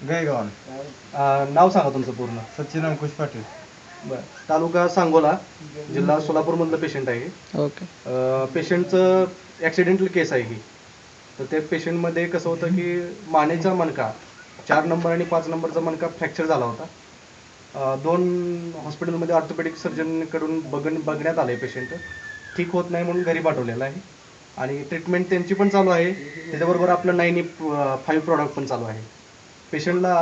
गायगावन अं, नाव सांगा तुमचं पूर्ण. सचिन अंकुश पाटील. बरं. तालुका सांगोला जिल्हा सोलापूरमधलं पेशंट आहे ओके. पेशंटचं ॲक्सिडेंटल केस आहे ही. तर त्या पेशंटमध्ये कसं होतं की मानेचा मणका चार नंबर आणि पाच नंबरचा मणका फ्रॅक्चर झाला होता. दोन हॉस्पिटलमध्ये ऑर्थोपेडिक सर्जनकडून बघण बघण्यात आलं आहे पेशंट ठीक होत नाही म्हणून घरी पाठवलेलं आहे. आणि ट्रीटमेंट त्यांची पण चालू आहे. त्याच्याबरोबर आपलं नाईन फाईव्ह प्रॉडक्ट पण चालू आहे. पेशंटला.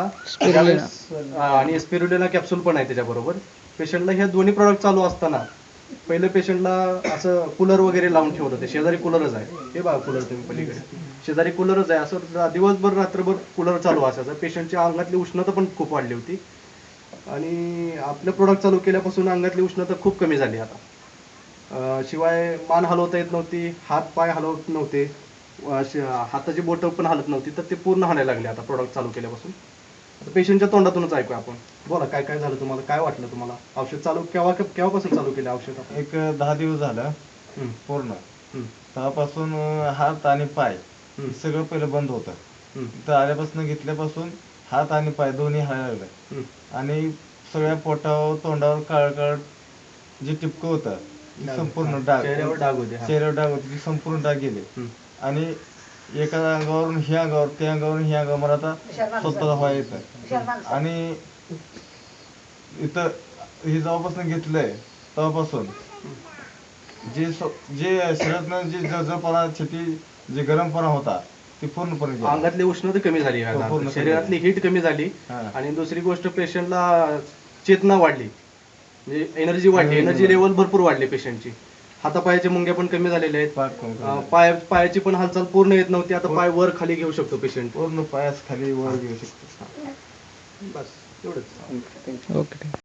आणि एस्पिरुलिना कॅप्सूल पण आहे त्याच्याबरोबर. पेशंटला ह्या दोन्ही प्रॉडक्ट चालू असताना पहिलं पेशंटला असं कूलर वगैरे लावून ठेवत होते शेजारी कूलरच आहे. हे बघा कूलर तुम्ही पलीकडे. शेजारी कूलरच आहे. असं दिवसभर रात्रभर कूलर चालू असायचं. पेशंटच्या अंगातली उष्णता पण खूप वाढली होती. आणि आपलं प्रोडक्ट चालू केल्यापासून अंगातली उष्णता खूप कमी झाली आता. शिवाय मान हलवता येत नव्हती हात पाय हलवत नव्हते. अं, श- हाताची बोटं पण हलत नव्हती तर ते पूर्ण हालायला लागले आता प्रोडक्ट चालू केल्यापासून. आता पेशंटच्या तोंडातूनच ऐकू आपण. बोला काय काय झालं तुम्हाला? काय वाटलं तुम्हाला? औषध चालू केव्हा केव्हापासून चालू केलं औषध आपण एक दहा दिवस झालं. हम्म, पूर्ण. हम्म, तेव्हापासून अं, हात आणि पाय हम्म, सगळं पहिलं बंद होतं. हम्म, इथं आल्यापासून घेतल्यापासून हात आणि पाय दोन्ही हायला लागले. हम्म. आणि सगळ्या पोटावर तोंडावर काळ काळ जे टिपकं होतं ते संपूर्ण डाग. चेहऱ्यावर डाग होते हा. चेहऱ्यावर डाग होते ते संपूर्ण डाग गेले. हम्म, आणि एका अंगावरून ह्या अंगावर त्या अंगावरून ह्या अंगावर. मला आता स्वतः व्हायला येतं आणि इथं हे जेव्हापासून घेतलंय तेव्हापासून जे जे शरीरातनं जे जळजळपणा छाती जे गरमपणा होता ते पूर्णपणे गेला. अंगातली उष्णता कमी झाली हो, शरीरातली हीट कमी झाली. आणि दुसरी गोष्ट पेशंटला चेतना वाढली. म्हणजे एनर्जी वाढली. एनर्जी. लेवल भरपूर वाढली पेशंटची हातापायाच्या मुंग्या पण कमी झालेल्या आहेत. कमी अं. पाय पायाची पण हालचाल पूर्ण येत नव्हती. आता. पाय वर खाली घेऊ शकतो पेशंट पूर्ण पायास खाली वर घेऊ शकतो. बस एवढंच. ओके